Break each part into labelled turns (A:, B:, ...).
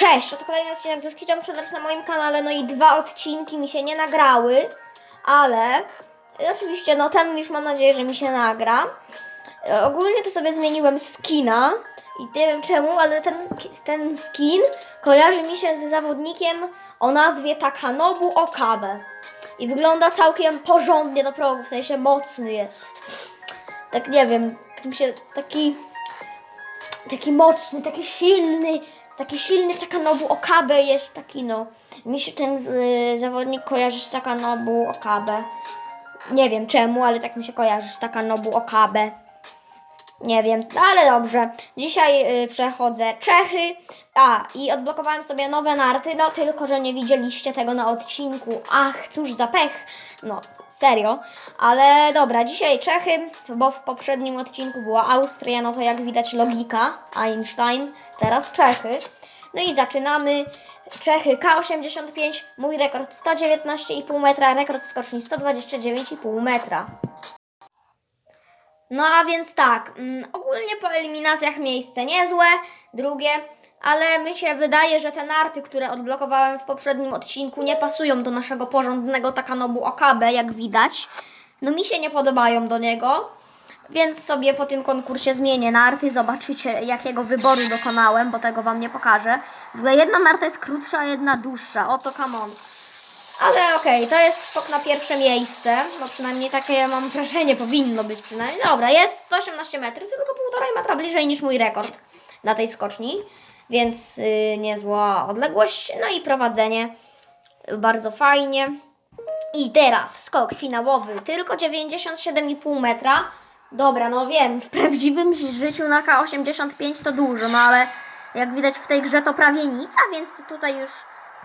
A: Cześć, oto kolejny odcinek ze Skiczem Challenge na moim kanale, no i dwa odcinki mi się nie nagrały, ale oczywiście no ten już mam nadzieję, że mi się nagra. E, Ogólnie to sobie zmieniłem skina i nie wiem czemu, ale ten, ten skin kojarzy mi się z zawodnikiem o nazwie Takanobu Okabe. I wygląda całkiem porządnie do progu, w sensie mocny jest. Tak nie wiem, tak mi się taki taki mocny, taki silny, taki silny Takanobu Okabe jest taki no. Mi się ten zawodnik kojarzy z Takanobu Okabe. Nie wiem czemu, ale tak mi się kojarzy z Takanobu Okabe. Nie wiem, ale dobrze. Dzisiaj y, przechodzę Czechy. A, i odblokowałem sobie nowe narty, no tylko, że nie widzieliście tego na odcinku. Ach, cóż za pech. No, serio. Ale dobra, dzisiaj Czechy, bo w poprzednim odcinku była Austria, no to jak widać logika, Einstein, teraz Czechy. No i zaczynamy. Czechy K85, mój rekord 119,5 metra, rekord skoczni 129,5 metra. No a więc tak, mm, ogólnie po eliminacjach miejsce niezłe, drugie, ale mi się wydaje, że te narty, które odblokowałem w poprzednim odcinku, nie pasują do naszego porządnego Takanobu Okabe, jak widać. No mi się nie podobają do niego, więc sobie po tym konkursie zmienię narty, zobaczycie jakiego wyboru dokonałem, bo tego wam nie pokażę. W ogóle jedna narta jest krótsza, a jedna dłuższa, o co come on. Ale okej, to jest skok na pierwsze miejsce. No przynajmniej takie mam wrażenie, powinno być przynajmniej. Dobra, jest 118 metrów, tylko półtora metra bliżej niż mój rekord na tej skoczni. Więc yy, niezła odległość. No i prowadzenie bardzo fajnie. I teraz skok finałowy, tylko 97,5 metra. Dobra, no wiem, w prawdziwym życiu na K85 to dużo, no ale jak widać w tej grze to prawie nic, a więc tutaj już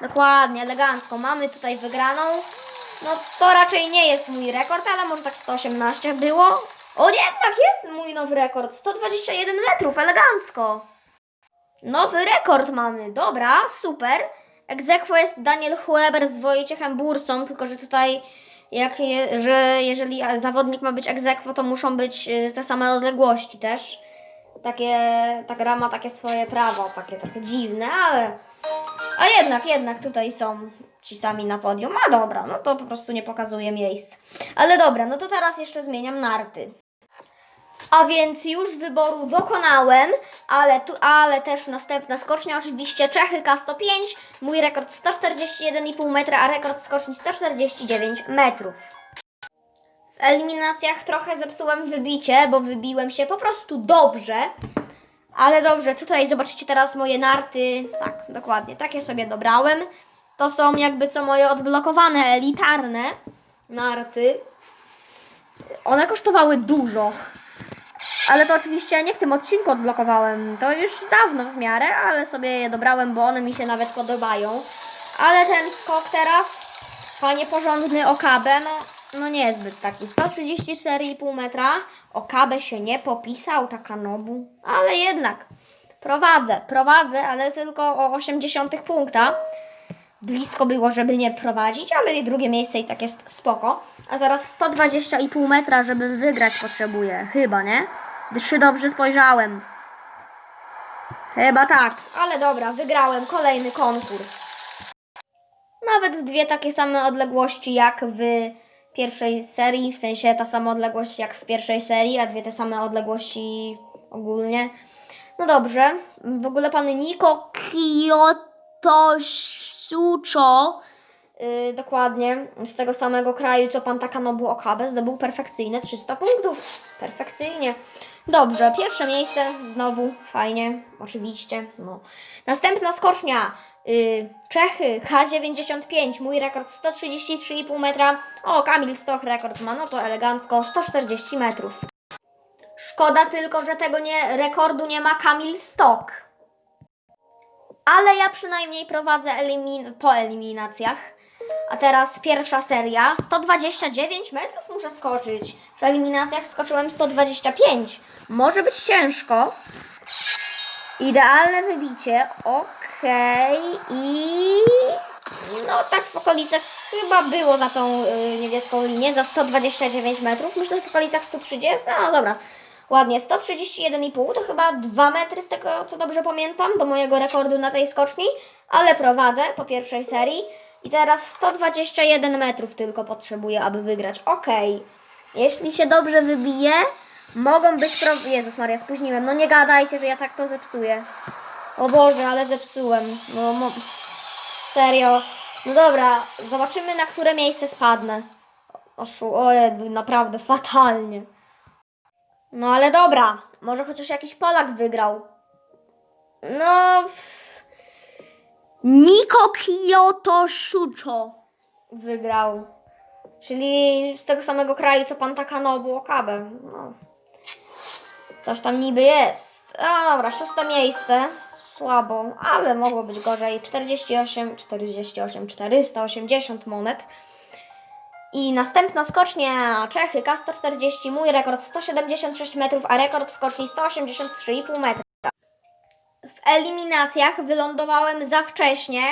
A: Dokładnie, elegancko. Mamy tutaj wygraną. No to raczej nie jest mój rekord, ale może tak 118 było. O nie, tak jest mój nowy rekord. 121 metrów, elegancko. Nowy rekord mamy, dobra, super. Egzekwo jest Daniel Hueber z Wojciechem Bursą, tylko że tutaj jak je, że jeżeli zawodnik ma być egzekwo, to muszą być y, te same odległości też. Takie, ta gra ma takie swoje prawo, takie trochę dziwne, ale a jednak, jednak tutaj są ci sami na podium. A dobra, no to po prostu nie pokazuje miejsc. Ale dobra, no to teraz jeszcze zmieniam narty. A więc już wyboru dokonałem, ale, tu, ale też następna skocznia, oczywiście Czechy K105, mój rekord 141,5 metra, a rekord skoczni 149 metrów. W eliminacjach trochę zepsułem wybicie, bo wybiłem się po prostu dobrze. Ale dobrze, tutaj zobaczycie teraz moje narty. Tak, dokładnie, takie sobie dobrałem. To są jakby co moje odblokowane, elitarne narty. One kosztowały dużo. Ale to oczywiście nie w tym odcinku odblokowałem. To już dawno w miarę, ale sobie je dobrałem, bo one mi się nawet podobają. Ale ten skok teraz, panie porządny Okabe, no, no niezbyt taki. 134,5 metra. Okabe się nie popisał, Takanobu. Ale jednak, prowadzę, prowadzę, ale tylko o 80 punkta. Blisko było, żeby nie prowadzić, ale drugie miejsce i tak jest spoko. A teraz 120,5 metra, żeby wygrać potrzebuję. Chyba, nie? Czy dobrze spojrzałem? Chyba tak, ale dobra, wygrałem kolejny konkurs. Nawet dwie takie same odległości jak w pierwszej serii, w sensie ta sama odległość jak w pierwszej serii, a dwie te same odległości ogólnie. No dobrze, w ogóle pan Niko Kyotosucho, yy, dokładnie, z tego samego kraju co pan Takanobu Okabe, zdobył perfekcyjne 300 punktów. Perfekcyjnie. Dobrze, pierwsze miejsce, znowu fajnie, oczywiście. No. Następna skocznia, y, Czechy, K95, mój rekord 133,5 metra. O, Kamil Stoch rekord ma, no to elegancko, 140 metrów. Szkoda tylko, że tego nie, rekordu nie ma Kamil Stok. Ale ja przynajmniej prowadzę elimin po eliminacjach. A teraz pierwsza seria. 129 metrów muszę skoczyć. W eliminacjach skoczyłem 125. Może być ciężko. Idealne wybicie. Okej. I no tak w okolicach chyba było za tą y, niebieską linię, za 129 metrów. Myślę, że w okolicach 130. No dobra. Ładnie, 131,5 to chyba 2 metry z tego, co dobrze pamiętam, do mojego rekordu na tej skoczni, ale prowadzę po pierwszej serii. I teraz 121 metrów tylko potrzebuję, aby wygrać. Okej. Jeśli się dobrze wybije, mogą być pro... Jezus Maria, spóźniłem. No nie gadajcie, że ja tak to zepsuję. O Boże, ale zepsułem. No, mo... Serio. No dobra, zobaczymy na które miejsce spadnę. Oszu, ojej, naprawdę fatalnie. No ale dobra, może chociaż jakiś Polak wygrał. No. Niko Kyoto Shucho wygrał. Czyli z tego samego kraju co pan Takanobu Okabe. No. Coś tam niby jest. A, dobra, szóste miejsce. Słabo, ale mogło być gorzej. 48, 48, 480 monet. I następna skocznia Czechy K140, mój rekord 176 metrów, a rekord skoczni 183,5 metra. Eliminacjach wylądowałem za wcześnie,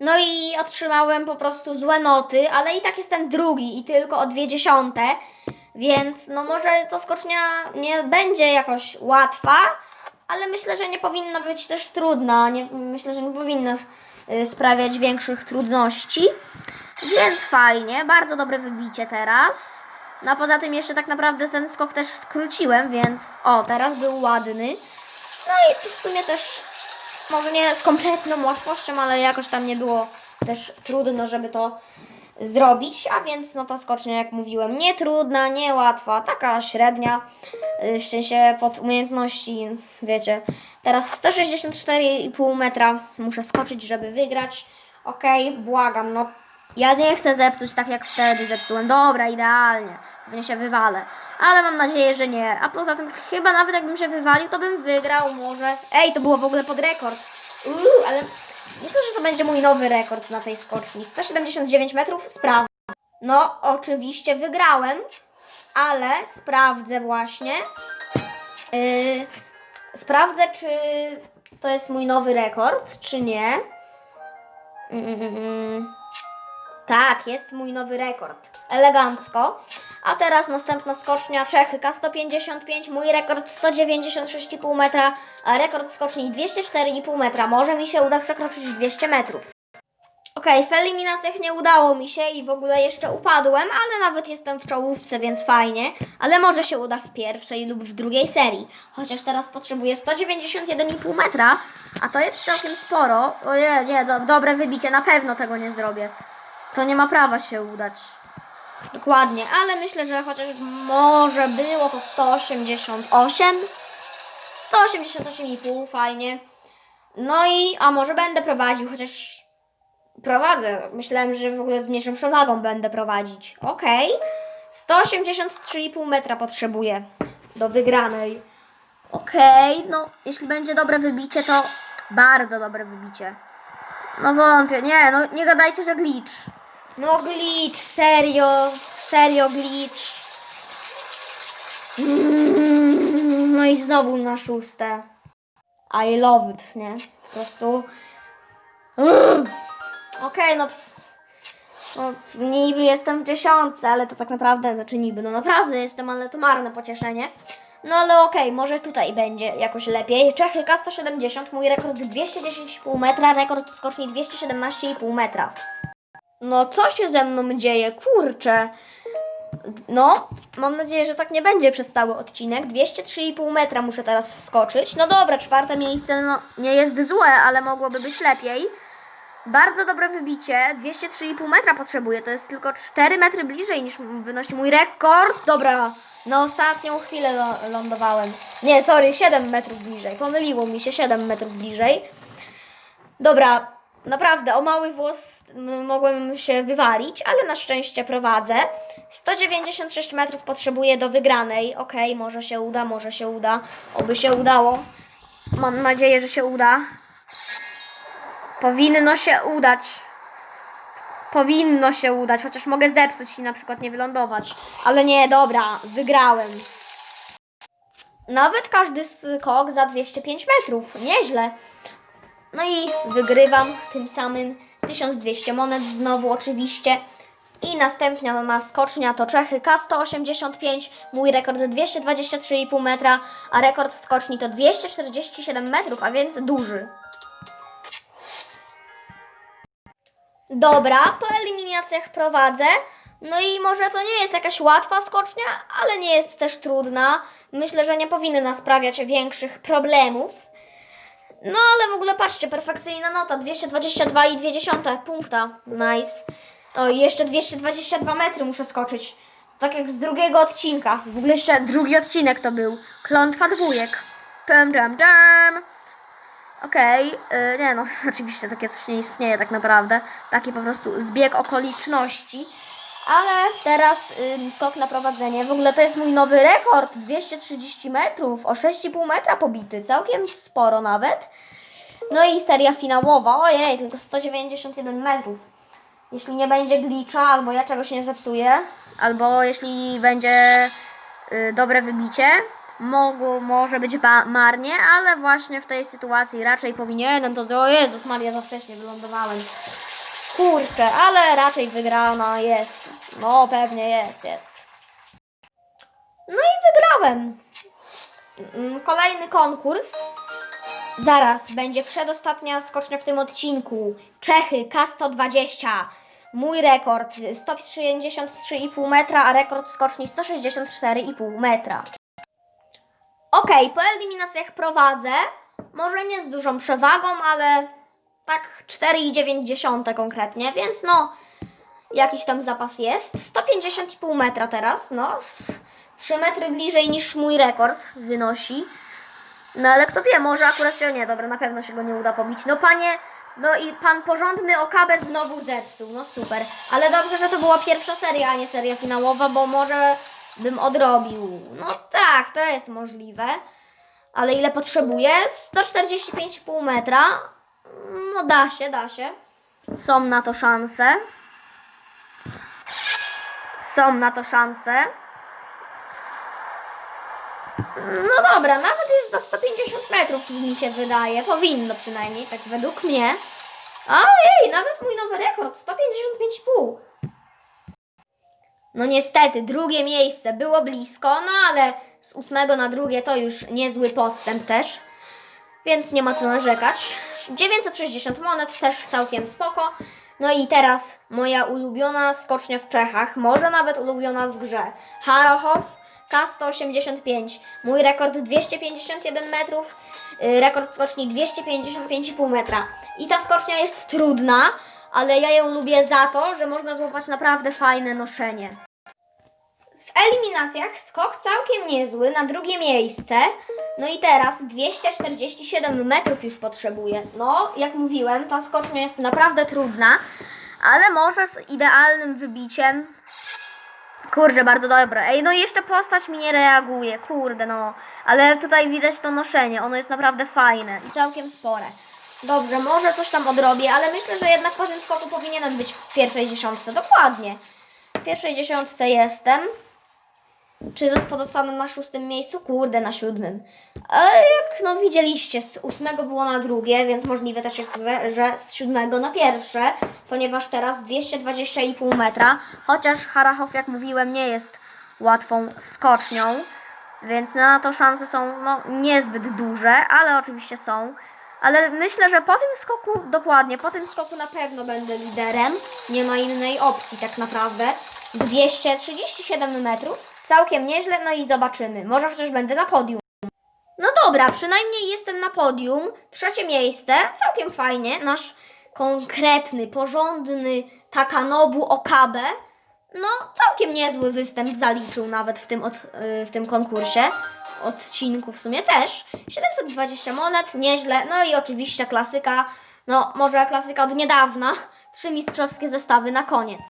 A: no i otrzymałem po prostu złe noty, ale i tak jestem drugi i tylko o dwie dziesiąte, więc no może ta skocznia nie będzie jakoś łatwa, ale myślę, że nie powinna być też trudna, nie, myślę, że nie powinna y, sprawiać większych trudności. Więc fajnie, bardzo dobre wybicie teraz. No a poza tym jeszcze tak naprawdę ten skok też skróciłem, więc o, teraz był ładny. No i w sumie też może nie z kompletną łatwością, ale jakoś tam nie było też trudno, żeby to zrobić, a więc no ta skocznia, jak mówiłem, nie trudna, nie łatwa, taka średnia, yy, w sensie pod umiejętności, wiecie. Teraz 164,5 metra muszę skoczyć, żeby wygrać. Okej, błagam, no ja nie chcę zepsuć tak jak wtedy zepsułem. Dobra, idealnie. Pewnie się wywalę. Ale mam nadzieję, że nie. A poza tym chyba nawet jakbym się wywalił, to bym wygrał może. Ej, to było w ogóle pod rekord. Uuu, ale myślę, że to będzie mój nowy rekord na tej skoczni. 179 metrów, sprawdzę. No, oczywiście wygrałem, ale sprawdzę właśnie. Yy, sprawdzę, czy to jest mój nowy rekord, czy nie. Mm, tak, jest mój nowy rekord. Elegancko. A teraz następna skocznia Czechy K155, mój rekord 196,5 metra, a rekord skoczni 204,5 metra. Może mi się uda przekroczyć 200 metrów. Okej, w eliminacjach nie udało mi się i w ogóle jeszcze upadłem, ale nawet jestem w czołówce, więc fajnie. Ale może się uda w pierwszej lub w drugiej serii. Chociaż teraz potrzebuję 191,5 metra, a to jest całkiem sporo. Nie, nie, do, dobre wybicie, na pewno tego nie zrobię. To nie ma prawa się udać. Dokładnie, ale myślę, że chociaż może było to 188. 188,5, fajnie. No i, a może będę prowadził, chociaż prowadzę. Myślałem, że w ogóle z mniejszą przewagą będę prowadzić. Okej. 183,5 metra potrzebuję do wygranej. Okej, no jeśli będzie dobre wybicie, to bardzo dobre wybicie. No wątpię, nie, no nie gadajcie, że glitch. No glitch, serio, serio glitch. Mm, No i znowu na szóste. I love it, nie? Po prostu. Mm. Okej, no. No, niby jestem w dziesiątce, ale to tak naprawdę, znaczy niby, no naprawdę jestem, ale to marne pocieszenie. No ale okej, może tutaj będzie jakoś lepiej. Czechy K170, mój rekord 210,5 metra, rekord skoczni 217,5 metra. No co się ze mną dzieje? Kurczę. No, mam nadzieję, że tak nie będzie przez cały odcinek. 203,5 metra muszę teraz skoczyć. No dobra, czwarte miejsce no, nie jest złe, ale mogłoby być lepiej. Bardzo dobre wybicie. 203,5 metra potrzebuję. To jest tylko 4 metry bliżej niż wynosi mój rekord. Dobra, na ostatnią chwilę lądowałem. Nie, sorry, 7 metrów bliżej. Pomyliło mi się 7 metrów bliżej. Dobra, naprawdę o mały włos mogłem się wywalić, ale na szczęście prowadzę. 196 metrów potrzebuję do wygranej. Okej, może się uda, może się uda. Oby się udało. Mam nadzieję, że się uda. Powinno się udać. Powinno się udać, chociaż mogę zepsuć i na przykład nie wylądować. Ale nie, dobra, wygrałem. Nawet każdy skok za 205 metrów. Nieźle. No i wygrywam tym samym 1200 monet znowu oczywiście. I następna skocznia to Czechy K185, mój rekord 223,5 metra, a rekord skoczni to 247 metrów, a więc duży. Dobra, po eliminacjach prowadzę. No i może to nie jest jakaś łatwa skocznia, ale nie jest też trudna. Myślę, że nie powinna sprawiać większych problemów. No ale w ogóle patrzcie, perfekcyjna nota, 222,2 punkta. Nice. O i jeszcze 222 metry muszę skoczyć. Tak jak z drugiego odcinka. W ogóle jeszcze drugi odcinek to był. Klątwa dwójek. Tam, tam, tam. Okej, y, nie no, oczywiście takie coś nie istnieje tak naprawdę. Taki po prostu zbieg okoliczności. Ale teraz y, skok na prowadzenie. W ogóle to jest mój nowy rekord. 230 metrów, o 6,5 metra pobity. Całkiem sporo nawet. No i seria finałowa. Ojej, tylko 191 metrów. Jeśli nie będzie glitcha, albo ja czegoś nie zepsuję, albo jeśli będzie y, dobre wybicie, mogło, może być marnie, ale właśnie w tej sytuacji raczej powinienem to zrobić. O Jezus Maria, za wcześnie wylądowałem. Kurczę, ale raczej wygrana jest. No, pewnie jest, jest. No i wygrałem. Mm, Kolejny konkurs. Zaraz będzie przedostatnia skocznia w tym odcinku. Czechy K120. Mój rekord 163,5 metra, a rekord skoczni 164,5 metra. Okej, po eliminacjach prowadzę. Może nie z dużą przewagą, ale tak 4,9 konkretnie, więc no jakiś tam zapas jest. 150,5 metra teraz, no. 3 metry bliżej niż mój rekord wynosi. No ale kto wie, może akurat się nie, dobra, na pewno się go nie uda pobić. No panie, no i pan porządny Okabe znowu zepsuł, no super. Ale dobrze, że to była pierwsza seria, a nie seria finałowa, bo może bym odrobił. No tak, to jest możliwe. Ale ile potrzebuję? 145,5 metra. No da się, da się. Są na to szanse. Są na to szanse. No dobra, nawet jest za 150 metrów mi się wydaje. Powinno przynajmniej, tak według mnie. Ojej, nawet mój nowy rekord 155,5. No niestety, drugie miejsce było blisko, no ale z ósmego na drugie to już niezły postęp też. Więc nie ma co narzekać. 960 monet też całkiem spoko. No i teraz moja ulubiona skocznia w Czechach, może nawet ulubiona w grze. Harochow K185. Mój rekord 251 metrów, y, rekord skoczni 255,5 metra. I ta skocznia jest trudna, ale ja ją lubię za to, że można złapać naprawdę fajne noszenie. W eliminacjach skok całkiem niezły na drugie miejsce. No i teraz 247 metrów już potrzebuję. No, jak mówiłem, ta skocznia jest naprawdę trudna, ale może z idealnym wybiciem. Kurde, bardzo dobre. Ej, no i jeszcze postać mi nie reaguje, kurde no. Ale tutaj widać to noszenie, ono jest naprawdę fajne i całkiem spore. Dobrze, może coś tam odrobię, ale myślę, że jednak po tym skoku powinienem być w pierwszej dziesiątce. Dokładnie. W pierwszej dziesiątce jestem. Czy pozostanę na szóstym miejscu? Kurde, na siódmym. Ale jak no widzieliście, z ósmego było na drugie, więc możliwe też jest, że- z siódmego na pierwsze, ponieważ teraz 220,5 metra, chociaż Harachow, jak mówiłem, nie jest łatwą skocznią, więc na to szanse są no, niezbyt duże, ale oczywiście są. Ale myślę, że po tym skoku, dokładnie, po tym skoku na pewno będę liderem. Nie ma innej opcji tak naprawdę. 237 metrów, całkiem nieźle, no i zobaczymy. Może chociaż będę na podium. No dobra, przynajmniej jestem na podium. Trzecie miejsce, całkiem fajnie. Nasz konkretny, porządny Takanobu Okabe. No, całkiem niezły występ zaliczył nawet w tym, od, y, w tym konkursie. Odcinku w sumie też. 720 monet, nieźle. No i oczywiście klasyka. No, może klasyka od niedawna. Trzy mistrzowskie zestawy na koniec.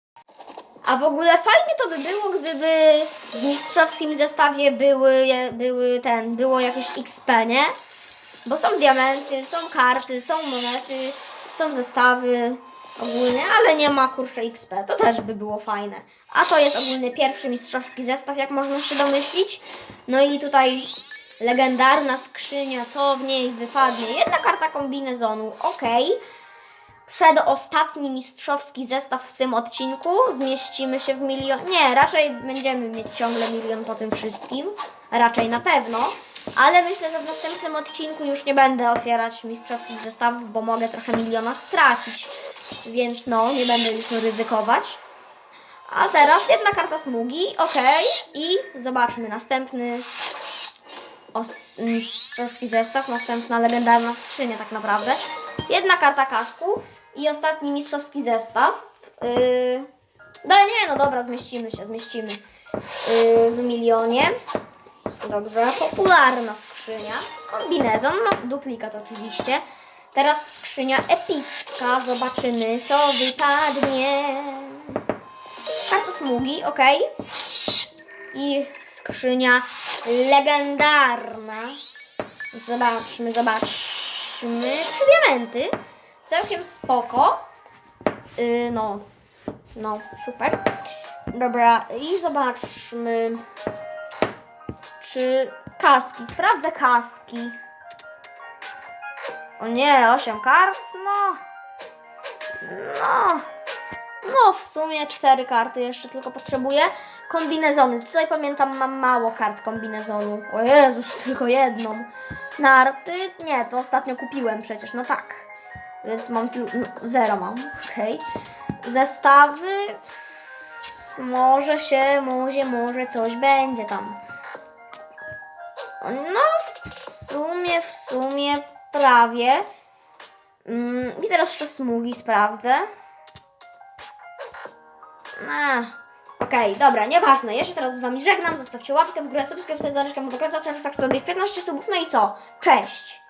A: A w ogóle fajnie to by było, gdyby w mistrzowskim zestawie były, były ten, było jakieś XP, nie? Bo są diamenty, są karty, są monety, są zestawy ogólnie, ale nie ma kurczę XP. To też by było fajne. A to jest ogólnie pierwszy mistrzowski zestaw, jak można się domyślić. No i tutaj legendarna skrzynia, co w niej wypadnie? Jedna karta kombinezonu, okej. Przedostatni mistrzowski zestaw w tym odcinku. Zmieścimy się w milion. Nie, raczej będziemy mieć ciągle milion po tym wszystkim. Raczej na pewno. Ale myślę, że w następnym odcinku już nie będę otwierać mistrzowskich zestawów, bo mogę trochę miliona stracić. Więc no, nie będę już ryzykować. A teraz jedna karta smugi, ok. I zobaczmy następny mistrzowski zestaw, następna legendarna skrzynia tak naprawdę. Jedna karta kasku i ostatni mistrzowski zestaw. Yy... No nie, no dobra, zmieścimy się, zmieścimy yy, w milionie. Dobrze, popularna skrzynia. Kombinezon, no duplikat oczywiście. Teraz skrzynia epicka, zobaczymy co wypadnie. Karta smugi, ok. I skrzynia legendarna. Zobaczmy, zobaczmy. Trzy diamenty. Całkiem spoko. Yy, no, no, super. Dobra, i zobaczmy. Czy kaski? Sprawdzę kaski. O nie, 8 kart? No. No. No, w sumie cztery karty jeszcze tylko potrzebuję. Kombinezony. Tutaj pamiętam, mam mało kart kombinezonu. O Jezus, tylko jedną. Narty? Nie, to ostatnio kupiłem przecież, no tak. Więc mam tu, no, zero mam, okej. Zestawy? Może się, może, może coś będzie tam. No, w sumie, w sumie prawie. Mm, I teraz jeszcze smugi sprawdzę. A, Okej, dobra, nieważne. Ja się teraz z wami żegnam. Zostawcie łapkę w górę, subskrypcję z dodaczkiem do końca czasu, tak sobie 15 subów. No i co? Cześć!